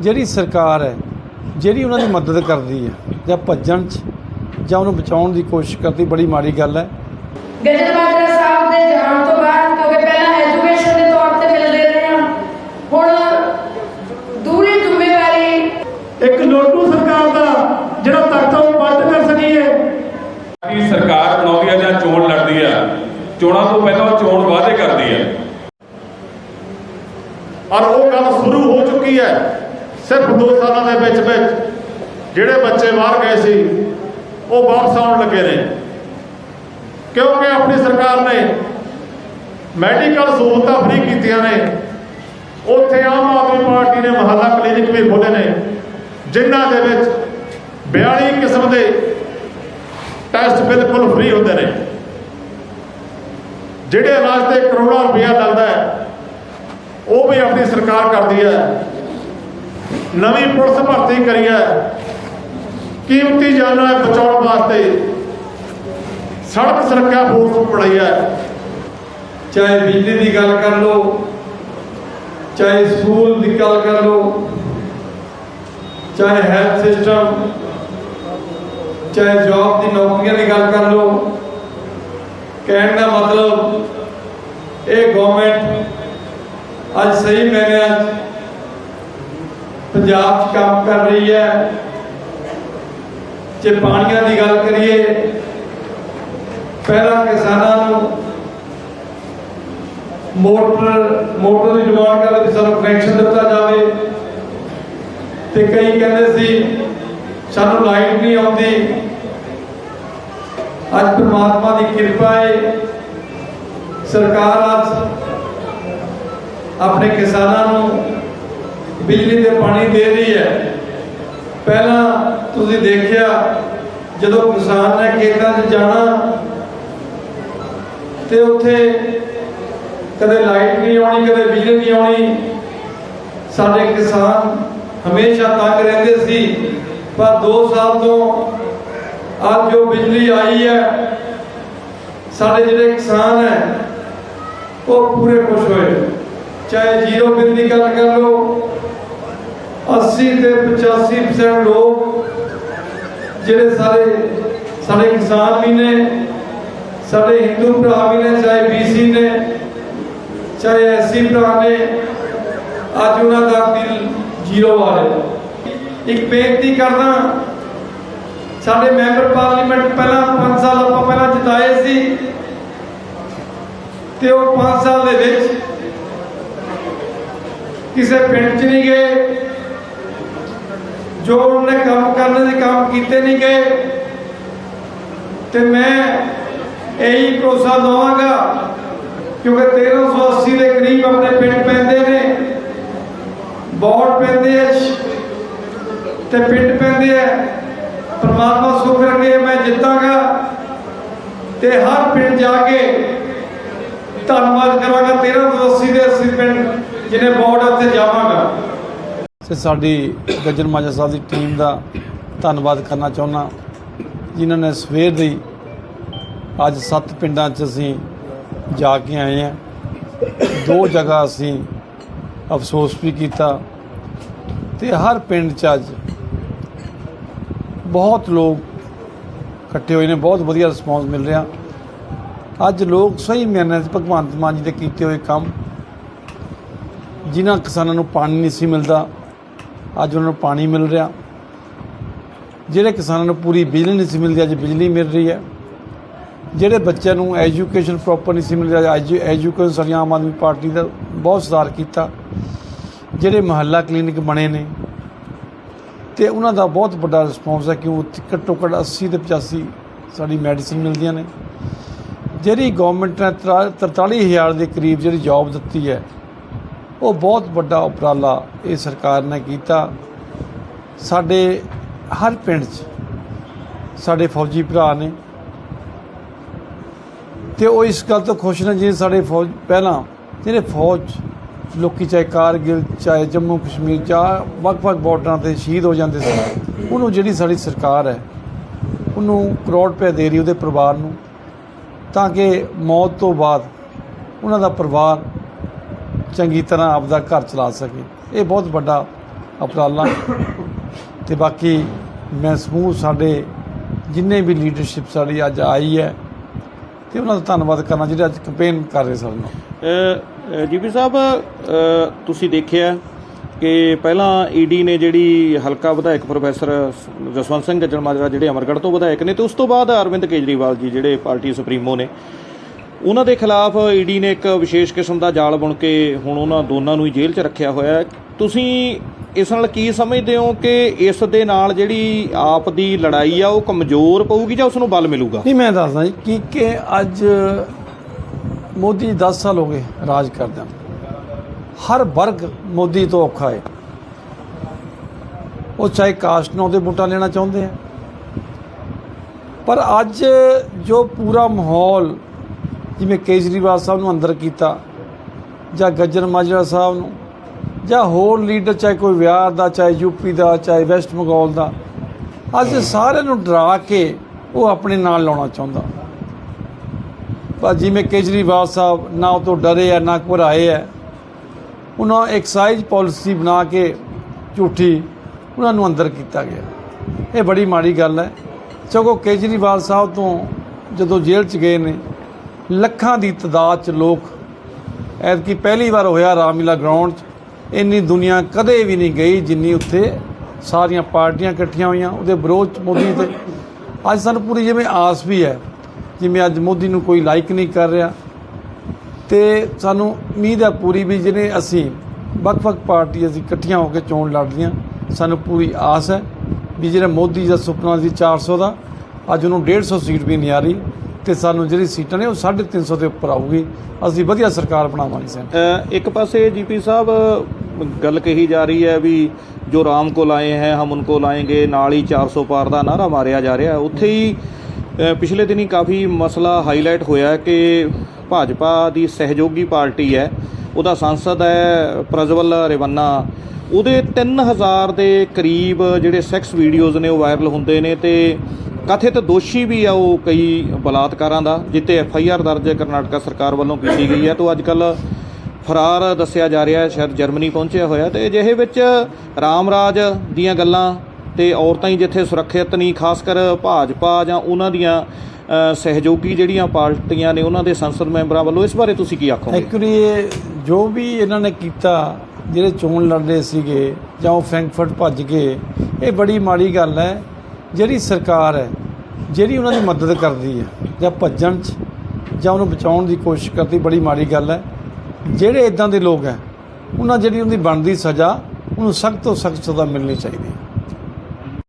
ਜਿਹੜੀ ਸਰਕਾਰ ਹੈ ਜਿਹੜੀ ਉਹਨਾਂ ਦੀ ਮਦਦ ਕਰਦੀ ਹੈ ਜਾਂ ਭੱਜਣ 'ਚ ਜਾਂ ਉਹਨੂੰ ਬਚਾਉਣ ਦੀ ਕੋਸ਼ਿਸ਼ ਕਰਦੀ ਬੜੀ ਮਾੜੀ ਗੱਲ ਹੈ। ਗਜਨ ਮਾਜਰਾ ਸਾਹਿਬ ਦੇ ਜਾਣ ਤੋਂ ਬਾਅਦ ਕਿਉਂਕਿ ਪਹਿਲਾਂ ਐਜੂਕੇਸ਼ਨ ਦੇ ਤੌਰ ਤੇ ਮਿਲਦੇ ਰਹੇ ਹਾਂ ਹੁਣ ਦੂਰੀ ਜ਼ਿੰਮੇਵਾਰੀ ਇੱਕ ਲੋਟੂ ਸਰਕਾਰ ਦਾ ਜਿਹੜਾ ਤਖਤ ਆ ਉਹ ਪਲਟ ਕਰ ਸਕੀਏ ਕਿ ਸਰਕਾਰ ਬਣਾਉਂਦੀ ਹੈ ਜਾਂ ਚੋਣ ਲੜਦੀ ਹੈ? ਚੋਣਾਂ ਤੋਂ ਪਹਿਲਾਂ ਉਹ ਚੋਣ ਵਾਅਦੇ ਕਰਦੀ ਹੈ। ਔਰ ਉਹ ਗੱਲ ਸ਼ੁਰੂ ਹੋ ਚੁੱਕੀ ਹੈ। ਸਿਰਫ 2 ਸਾਲਾਂ ਦੇ ਵਿੱਚ ਵਿੱਚ ਜਿਹੜੇ ਬੱਚੇ ਬਾਹਰ ਗਏ ਸੀ, ਉਹ ਵਾਪਸ ਆਉਣ ਲੱਗੇ ਨੇ। ਕਿਉਂਕਿ ਆਪਣੀ ਸਰਕਾਰ ਨੇ ਮੈਡੀਕਲ ਸਹੂਲਤਾਂ ਫ੍ਰੀ ਕੀਤੀਆਂ ਨੇ। ਉੱਥੇ ਆਮ ਆਦਮੀ ਪਾਰਟੀ ਨੇ ਮਹੱਲਾ ਕਲੀਨਿਕ ਵੀ ਖੋਲ੍ਹੇ ਨੇ, ਜਿਨ੍ਹਾਂ ਦੇ ਵਿੱਚ 42 ਕਿਸਮ ਦੇ ਟੈਸਟ ਬਿਲਕੁਲ ਫ੍ਰੀ ਹੁੰਦੇ ਨੇ। ਜਿਹੜੇ ਇਲਾਜ ਤੇ ਕਰੋੜਾਂ ਰੁਪਇਆ ਲੱਗਦਾ ਹੈ, ਉਹ ਵੀ ਆਪਣੀ ਸਰਕਾਰ ਕਰਦੀ ਹੈ। ਨਵੀਂ ਪੁਲਿਸ ਭਰਤੀ ਕਰੀ ਹੈ। ਕੀਮਤੀ ਜਾਨਾਂ ਬਚਾਉਣ ਵਾਸਤੇ ਸੜਕ ਸੁਰੱਖਿਆ ਫੋਰਸ ਬਣਾਈ ਹੈ। ਚਾਹੇ ਬਿਜਲੀ ਦੀ ਗੱਲ ਕਰ ਲਓ, ਚਾਹੇ ਸਕੂਲ ਦੀ ਗੱਲ ਕਰ ਲਓ, ਚਾਹੇ ਹੈਲਥ ਸਿਸਟਮ ਚਾਹੇ ਜੌਬ ਦੀ ਨੌਕਰੀਆਂ ਦੀ ਗੱਲ ਕਰ ਲਓ, ਕਹਿਣ ਦਾ ਮਤਲਬ ਇਹ ਗਵਰਨਮੈਂਟ ਅੱਜ ਸਹੀ ਮੈਨੇ ਅੱਜ ਪੰਜਾਬ 'ਚ ਕੰਮ ਕਰ ਰਹੀ ਹੈ। ਜੇ ਪਾਣੀਆਂ ਦੀ ਗੱਲ ਕਰੀਏ, ਪਹਿਲਾਂ ਕਿਸਾਨਾਂ ਨੂੰ ਮੋਟਰ ਮੋਟਰ ਦੀ ਡਿਮਾਂਡ ਕਰਦੇ ਵੀ ਸਾਨੂੰ ਕਨੈਕਸ਼ਨ ਦਿੱਤਾ ਜਾਵੇ। ਤੇ ਕਈ ਕਹਿੰਦੇ ਸੀ, ਸਾਨੂੰ ਲਾਈਟ ਨਹੀਂ ਆਉਂਦੀ। ਅੱਜ ਪ੍ਰਮਾਤਮਾ ਦੀ ਕਿਰਪਾ ਹੈ ਸਰਕਾਰ ਅੱਜ ਆਪਣੇ ਕਿਸਾਨਾਂ ਨੂੰ ਬਿਜਲੀ ਤੇ ਪਾਣੀ ਦੇ ਰਹੀ ਹੈ। ਪਹਿਲਾਂ ਤੁਸੀਂ ਦੇਖਿਆ, ਜਦੋਂ ਕਿਸਾਨ ਨੇ ਖੇਤਾਂ 'ਚ ਜਾਣਾ ਤੇ ਉੱਥੇ ਕਦੇ ਲਾਈਟ ਨਹੀਂ ਆਉਣੀ, ਕਦੇ ਬਿਜਲੀ ਨਹੀਂ ਆਉਣੀ, ਸਾਡੇ ਕਿਸਾਨ ਹਮੇਸ਼ਾ ਤੰਗ ਰਹਿੰਦੇ ਸੀ। ਪਰ 2 ਸਾਲ ਤੋਂ ਅੱਜ ਜੋ ਬਿਜਲੀ ਆਈ ਹੈ। ਸਾਡੇ ਜਿਹੜੇ ਕਿਸਾਨ ਹੈ, ਉਹ ਪੂਰੇ ਖੁਸ਼ ਹੋਏ। ਚਾਹੇ ਜ਼ੀਰੋ ਬਿੱਲ ਦੀ ਗੱਲ ਕਰ ਲਓ 80 ਤੇ 85% ਲੋਕ ਜਿਹੜੇ ਸਾਰੇ, ਸਾਡੇ ਕਿਸਾਨ ਵੀ ਨੇ, ਸਾਡੇ ਹਿੰਦੂ ਭਰਾ ਵੀ ਨੇ, ਚਾਹੇ ਬੀਸੀ ਨੇ, ਚਾਹੇ ਐਸਸੀ ਭਰਾ ਨੇ, ਅੱਜ ਉਹਨਾਂ ਦਾ ਬਿੱਲ ਜ਼ੀਰੋ ਆ ਇੱਕ ਬੇਨਤੀ ਕਰਦਾ, ਸਾਡੇ ਮੈਂਬਰ ਪਾਰਲੀਮੈਂਟ ਪਹਿਲਾਂ 5 ਸਾਲ ਆਪਾਂ ਪਹਿਲਾਂ ਜਿਤਾਏ ਸੀ, ਤੇ ਉਹ 5 ਸਾਲ ਦੇ ਵਿੱਚ ਕਿਸੇ ਪਿੰਡ 'ਚ ਨਹੀਂ ਗਏ। ਜੋ ਉਹਨੇ ਕੰਮ ਕਰਨ ਦੇ ਕੰਮ ਕੀਤੇ ਨਹੀਂ ਗਏ, ਤੇ ਮੈਂ ਇਹੀ ਭਰੋਸਾ ਦਵਾਂਗਾ, ਕਿਉਂਕਿ 1380 ਦੇ ਕਰੀਬ ਆਪਣੇ ਪਿੰਡ ਪੈਂਦੇ ਨੇ ਬੋਰਡ ਪੈਂਦੇ ਆ, ਤੇ ਪਿੰਡ ਪੈਂਦੇ ਆ। ਪਰਮਾਤਮਾ ਸੁਖ ਰੱਖੇ, ਮੈਂ ਜਿੱਤਾਂਗਾ, ਤੇ ਹਰ ਪਿੰਡ ਜਾ ਕੇ ਧੰਨਵਾਦ ਕਰਾਂਗਾ 1380 ਦੇ 80 ਪਿੰਡ, ਜਿਹਨੇ ਬੋਰਡ ਉੱਤੇ ਜਾਵਾਂਗਾ। ਤੇ ਸਾਡੀ ਗੱਜਨ ਮਾਜਾ ਸਾਹਿਬ ਦੀ ਟੀਮ ਦਾ ਧੰਨਵਾਦ ਕਰਨਾ ਚਾਹੁੰਦਾ ਜਿਨ੍ਹਾਂ ਨੇ ਸਵੇਰ ਦੀ ਅੱਜ ਸੱਤ ਪਿੰਡਾਂ 'ਚ ਅਸੀਂ ਜਾ ਕੇ ਆਏ ਹਾਂ। ਦੋ ਜਗ੍ਹਾ ਅਸੀਂ ਅਫਸੋਸ ਵੀ ਕੀਤਾ ਤੇ ਹਰ ਪਿੰਡ 'ਚ ਅੱਜ ਬਹੁਤ ਲੋਕ ਇਕੱਠੇ ਹੋਏ ਨੇ, ਬਹੁਤ ਵਧੀਆ ਰਿਸਪੌਂਸ ਮਿਲ ਰਿਹਾ। ਅੱਜ ਲੋਕ ਸਹੀ ਮਾਇਨੇ 'ਚ ਭਗਵੰਤ ਮਾਨ ਜੀ ਦੇ ਕੀਤੇ ਹੋਏ ਕੰਮ, ਜਿਨ੍ਹਾਂ ਕਿਸਾਨਾਂ ਨੂੰ ਪਾਣੀ ਨਹੀਂ ਸੀ ਮਿਲਦਾ। ਅੱਜ ਉਹਨਾਂ ਨੂੰ ਪਾਣੀ ਮਿਲ ਰਿਹਾ। ਜਿਹੜੇ ਕਿਸਾਨਾਂ ਨੂੰ ਪੂਰੀ ਬਿਜਲੀ ਨਹੀਂ ਸੀ ਮਿਲਦੀ, ਅੱਜ ਬਿਜਲੀ ਮਿਲ ਰਹੀ ਹੈ। ਜਿਹੜੇ ਬੱਚਿਆਂ ਨੂੰ ਐਜੂਕੇਸ਼ਨ ਪ੍ਰੋਪਰ ਨਹੀਂ ਸੀ ਮਿਲ ਰਿਹਾ, ਅੱਜ ਐਜੂਕੇਸ਼ਨ ਸਾਡੀ ਆਮ ਆਦਮੀ ਪਾਰਟੀ ਦਾ ਬਹੁਤ ਸੁਧਾਰ ਕੀਤਾ। ਜਿਹੜੇ ਮਹੱਲਾ ਕਲੀਨਿਕ ਬਣੇ ਨੇ, ਤੇ ਉਹਨਾਂ ਦਾ ਬਹੁਤ ਵੱਡਾ ਰਿਸਪੌਂਸ ਹੈ ਕਿ ਉੱਥੇ ਘੱਟੋ ਘੱਟ 80 ਤੇ 85 ਸਾਡੀ ਮੈਡੀਸਿਨ ਮਿਲਦੀਆਂ ਨੇ। ਜਿਹੜੀ ਗਵਰਨਮੈਂਟ ਨੇ 43000 ਦੇ ਕਰੀਬ ਜਿਹੜੀ ਜੌਬ ਦਿੱਤੀ ਹੈ ਉਹ ਬਹੁਤ ਵੱਡਾ ਉਪਰਾਲਾ ਇਹ ਸਰਕਾਰ ਨੇ ਕੀਤਾ। ਸਾਡੇ ਹਰ ਪਿੰਡ 'ਚ ਸਾਡੇ ਫੌਜੀ ਭਰਾ ਨੇ। ਤੇ ਉਹ ਇਸ ਗੱਲ ਤੋਂ ਖੁਸ਼ ਨੇ ਜਿਵੇਂ ਸਾਡੇ ਫੌਜ ਪਹਿਲਾਂ ਜਿਹੜੇ ਫੌਜ ਲੋਕੀ ਚਾਹੇ ਕਾਰਗਿਲ, ਚਾਹੇ ਜੰਮੂ ਕਸ਼ਮੀਰ, ਚਾਹ ਵੱਖ-ਵੱਖ ਬਾਰਡਰਾਂ ਤੇ ਸ਼ਹੀਦ ਹੋ ਜਾਂਦੇ ਸੀ, ਉਹਨੂੰ ਜਿਹੜੀ ਸਾਡੀ ਸਰਕਾਰ ਹੈ, ਉਹਨੂੰ ਕਰੋੜ ਰੁਪਏ ਦੇ ਰਹੀ ਉਹਦੇ ਪਰਿਵਾਰ ਨੂੰ, ਤਾਂ ਕਿ ਮੌਤ ਤੋਂ ਬਾਅਦ ਉਹਨਾਂ ਦਾ ਪਰਿਵਾਰ ਚੰਗੀ ਤਰ੍ਹਾਂ ਆਪਦਾ ਘਰ ਚਲਾ ਸਕੇ। ਇਹ ਬਹੁਤ ਵੱਡਾ ਉਪਰਾਲਾ। ਤੇ ਬਾਕੀ ਮੈਂ ਸਮੂਹ ਸਾਡੇ ਜਿੰਨੇ ਵੀ ਲੀਡਰਸ਼ਿਪ ਸਾਡੀ ਅੱਜ ਆਈ ਹੈ, ਤੇ ਉਹਨਾਂ ਦਾ ਧੰਨਵਾਦ ਕਰਨਾ ਜਿਹੜੇ ਅੱਜ ਕੈਂਪੇਨ ਕਰ ਰਹੇ ਸਨ। ਜੀਪੀ ਸਾਹਿਬ ਤੁਸੀਂ ਦੇਖਿਆ ਕਿ ਪਹਿਲਾਂ ਈਡੀ ਨੇ ਜਿਹੜੀ ਹਲਕਾ ਵਿਧਾਇਕ ਪ੍ਰੋਫੈਸਰ ਜਸਵੰਤ ਸਿੰਘ ਗੱਜਣ ਮਾਜਰਾ, ਜਿਹੜੇ ਅਮਰਗੜ੍ਹ ਤੋਂ ਵਿਧਾਇਕ ਨੇ, ਤੇ ਉਸ ਤੋਂ ਬਾਅਦ ਅਰਵਿੰਦ ਕੇਜਰੀਵਾਲ ਜੀ, ਜਿਹੜੇ ਪਾਰਟੀ ਸੁਪਰੀਮੋ ਨੇ ਉਹਨਾਂ ਦੇ ਖਿਲਾਫ ਈਡੀ ਨੇ ਇੱਕ ਵਿਸ਼ੇਸ਼ ਕਿਸਮ ਦਾ ਜਾਲ ਬੁਣ ਕੇ ਹੁਣ ਉਹਨਾਂ ਦੋਨਾਂ ਨੂੰ ਹੀ ਜੇਲ੍ਹ 'ਚ ਰੱਖਿਆ ਹੋਇਆ ਹੈ। ਤੁਸੀਂ ਇਸ ਨਾਲ ਕੀ ਸਮਝਦੇ ਹੋ ਕਿ ਇਸ ਦੇ ਨਾਲ ਜਿਹੜੀ ਆਪ ਦੀ ਲੜਾਈ ਆ, ਉਹ ਕਮਜ਼ੋਰ ਪਊਗੀ ਜਾਂ ਉਸ ਨੂੰ ਬਲ ਮਿਲੂਗਾ? ਨਹੀਂ, ਮੈਂ ਦੱਸਦਾ ਜੀ ਕਿ ਕਿ ਅੱਜ ਮੋਦੀ 10 ਸਾਲ ਹੋ ਗਏ ਰਾਜ ਕਰਦਿਆਂ ਹਰ ਵਰਗ ਮੋਦੀ ਤੋਂ ਔਖਾ ਹੈ। ਉਹ ਚਾਹੇ ਕਾਸਟ ਨੂੰ ਉਹਦੇ ਵੋਟਾਂ ਲੈਣਾ ਚਾਹੁੰਦੇ ਆ। ਪਰ ਅੱਜ ਜੋ ਪੂਰਾ ਮਾਹੌਲ ਜਿਵੇਂ ਕੇਜਰੀਵਾਲ ਸਾਹਿਬ ਨੂੰ ਅੰਦਰ ਕੀਤਾ, ਜਾਂ ਗੱਜਰ ਮਾਜਰਾ ਸਾਹਿਬ ਨੂੰ, ਜਾਂ ਹੋਰ ਲੀਡਰ ਚਾਹੇ ਕੋਈ ਬਿਹਾਰ ਦਾ, ਚਾਹੇ ਯੂਪੀ ਦਾ, ਚਾਹੇ ਵੈਸਟ ਬੰਗਾਲ ਦਾ, ਅੱਜ ਸਾਰਿਆਂ ਨੂੰ ਡਰਾ ਕੇ ਉਹ ਆਪਣੇ ਨਾਲ ਲਾਉਣਾ ਚਾਹੁੰਦਾ। ਪਰ ਜਿਵੇਂ ਕੇਜਰੀਵਾਲ ਸਾਹਿਬ ਨਾ ਉਹ ਤੋਂ ਡਰੇ ਆ, ਨਾ ਘਬਰਾਏ ਆ, ਉਹਨਾਂ ਐਕਸਾਈਜ਼ ਪਾਲਿਸੀ ਬਣਾ ਕੇ ਝੂਠੀ ਉਹਨਾਂ ਨੂੰ ਅੰਦਰ ਕੀਤਾ ਗਿਆ। ਇਹ ਬੜੀ ਮਾੜੀ ਗੱਲ ਹੈ। ਸਗੋਂ ਕੇਜਰੀਵਾਲ ਸਾਹਿਬ ਤੋਂ ਜਦੋਂ ਜੇਲ੍ਹ 'ਚ ਗਏ ਨੇ ਲੱਖਾਂ ਦੀ ਤਦਾਦ 'ਚ ਲੋਕ ਐਤਕੀ ਪਹਿਲੀ ਵਾਰ ਹੋਇਆ ਰਾਮਲੀਲਾ ਗਰਾਊਂਡ 'ਚ। ਇੰਨੀ ਦੁਨੀਆ ਕਦੇ ਵੀ ਨਹੀਂ ਗਈ ਜਿੰਨੀ ਉੱਥੇ ਸਾਰੀਆਂ ਪਾਰਟੀਆਂ ਇਕੱਠੀਆਂ ਹੋਈਆਂ। ਉਹਦੇ ਵਿਰੋਧ 'ਚ ਮੋਦੀ ਤੇ ਅੱਜ ਸਾਨੂੰ ਪੂਰੀ ਜਿਵੇਂ ਆਸ ਵੀ ਹੈ, ਜਿਵੇਂ ਅੱਜ ਮੋਦੀ ਨੂੰ ਕੋਈ ਲਾਈਕ ਨਹੀਂ ਕਰ ਰਿਹਾ। ਤੇ ਸਾਨੂੰ ਉਮੀਦ ਹੈ ਪੂਰੀ ਵੀ ਜਿਹਨੇ ਅਸੀਂ ਵੱਖ-ਵੱਖ ਪਾਰਟੀ ਅਸੀਂ ਇਕੱਠੀਆਂ ਹੋ ਕੇ ਚੋਣ ਲੜਦੀਆਂ ਸਾਨੂੰ ਪੂਰੀ ਆਸ ਹੈ ਵੀ ਜਿਹੜਾ ਮੋਦੀ ਦਾ ਸੁਪਨਾ ਸੀ 400 ਦਾ, ਅੱਜ ਉਹਨੂੰ 150 ਸੀਟ ਵੀ ਨਹੀਂ ਆ ਰਹੀ। ਤੇ ਸਾਨੂੰ ਜਿਹੜੀ ਸੀਟਾਂ ਨੇ ਉਹ 350 ਦੇ ਉੱਪਰ ਆਊਗੀ। ਅਸੀਂ ਵਧੀਆ ਸਰਕਾਰ ਬਣਾਵਾਂਗੇ ਸੈਂ ਇੱਕ ਪਾਸੇ ਜੀਪੀ ਸਾਹਿਬ, ਗੱਲ ਕਹੀ ਜਾ ਰਹੀ ਹੈ ਵੀ ਜੋ ਰਾਮ ਕੋਲ ਆਏ ਹੈ ਹਮ ਉनको ਲਾਏਂਗੇ ਨਾਲ ਹੀ 400 ਪਾਰ ਦਾ ਨਾਰਾ ਮਾਰਿਆ ਜਾ ਰਿਹਾ। ਉੱਥੇ ਹੀ ਪਿਛਲੇ ਦਿਨੀ ਕਾਫੀ ਮਸਲਾ ਹਾਈਲਾਈਟ ਹੋਇਆ ਕਿ ਭਾਜਪਾ ਦੀ ਸਹਿਯੋਗੀ ਪਾਰਟੀ ਹੈ, ਉਹਦਾ ਸੰਸਦ ਹੈ ਪ੍ਰਜਵਲ ਰੇਵੰਨਾ। ਉਹਦੇ 3000 ਦੇ ਕਰੀਬ ਜਿਹੜੇ ਸੈਕਸ ਵੀਡੀਓਜ਼ ਨੇ ਉਹ ਵਾਇਰਲ ਹੁੰਦੇ ਨੇ ਤੇ ਕਥਿਤ ਦੋਸ਼ੀ ਵੀ ਆ ਉਹ ਕਈ ਬਲਾਤਕਾਰਾਂ ਦਾ, ਜਿੱਤੇ ਐਫ ਆਈ ਆਰ ਦਰਜ ਕਰਨਾਟਕਾ ਸਰਕਾਰ ਵੱਲੋਂ ਕੀਤੀ ਗਈ ਹੈ। ਤੋਂ ਅੱਜ ਕੱਲ ਫਰਾਰ ਦੱਸਿਆ ਜਾ ਰਿਹਾ ਹੈ, ਸ਼ਾਇਦ ਜਰਮਨੀ ਪਹੁੰਚਿਆ ਹੋਇਆ ਤੇ ਅਜਿਹੇ ਵਿੱਚ ਰਾਮ ਰਾਜ ਦੀਆਂ ਗੱਲਾਂ ਤੇ ਔਰਤਾਂ ਹੀ ਜਿੱਥੇ ਸੁਰੱਖਿਅਤ ਨਹੀਂ ਖਾਸ ਕਰ ਭਾਜਪਾ ਜਾਂ ਉਹਨਾਂ ਦੀਆਂ ਸਹਿਯੋਗੀ ਜਿਹੜੀਆਂ ਪਾਰਟੀਆਂ ਨੇ ਉਹਨਾਂ ਦੇ ਸੰਸਦ ਮੈਂਬਰਾਂ ਵੱਲੋਂ, ਇਸ ਬਾਰੇ ਤੁਸੀਂ ਕੀ ਆਖੋਗੇ? ਐਕਚੁਅਲੀ ਜੋ ਵੀ ਇਹਨਾਂ ਨੇ ਕੀਤਾ, ਜਿਹੜੇ ਚੋਣ ਲੜ ਰਹੇ ਸੀਗੇ ਜਾਂ ਉਹ ਫਰੈਂਕਫਰਟ ਭੱਜ ਗਏ, ਇਹ ਬੜੀ ਮਾੜੀ ਗੱਲ ਹੈ। ਜਿਹੜੀ ਸਰਕਾਰ ਹੈ, ਜਿਹੜੀ ਉਹਨਾਂ ਦੀ ਮਦਦ ਕਰਦੀ ਹੈ, ਜਾਂ ਭੱਜਣ 'ਚ, ਜਾਂ ਉਹਨੂੰ ਬਚਾਉਣ ਦੀ ਕੋਸ਼ਿਸ਼ ਕਰਦੀ, ਬੜੀ ਮਾੜੀ ਗੱਲ ਹੈ। ਜਿਹੜੇ ਇਦਾਂ ਦੇ ਲੋਕ ਹੈ, ਉਹਨਾਂ ਜਿਹੜੀ ਉਹਦੀ ਬਣਦੀ ਸਜ਼ਾ, ਉਹਨੂੰ ਸਖਤ ਤੋਂ ਸਖਤ ਸਜ਼ਾ ਮਿਲਣੀ ਚਾਹੀਦੀ ਹੈ।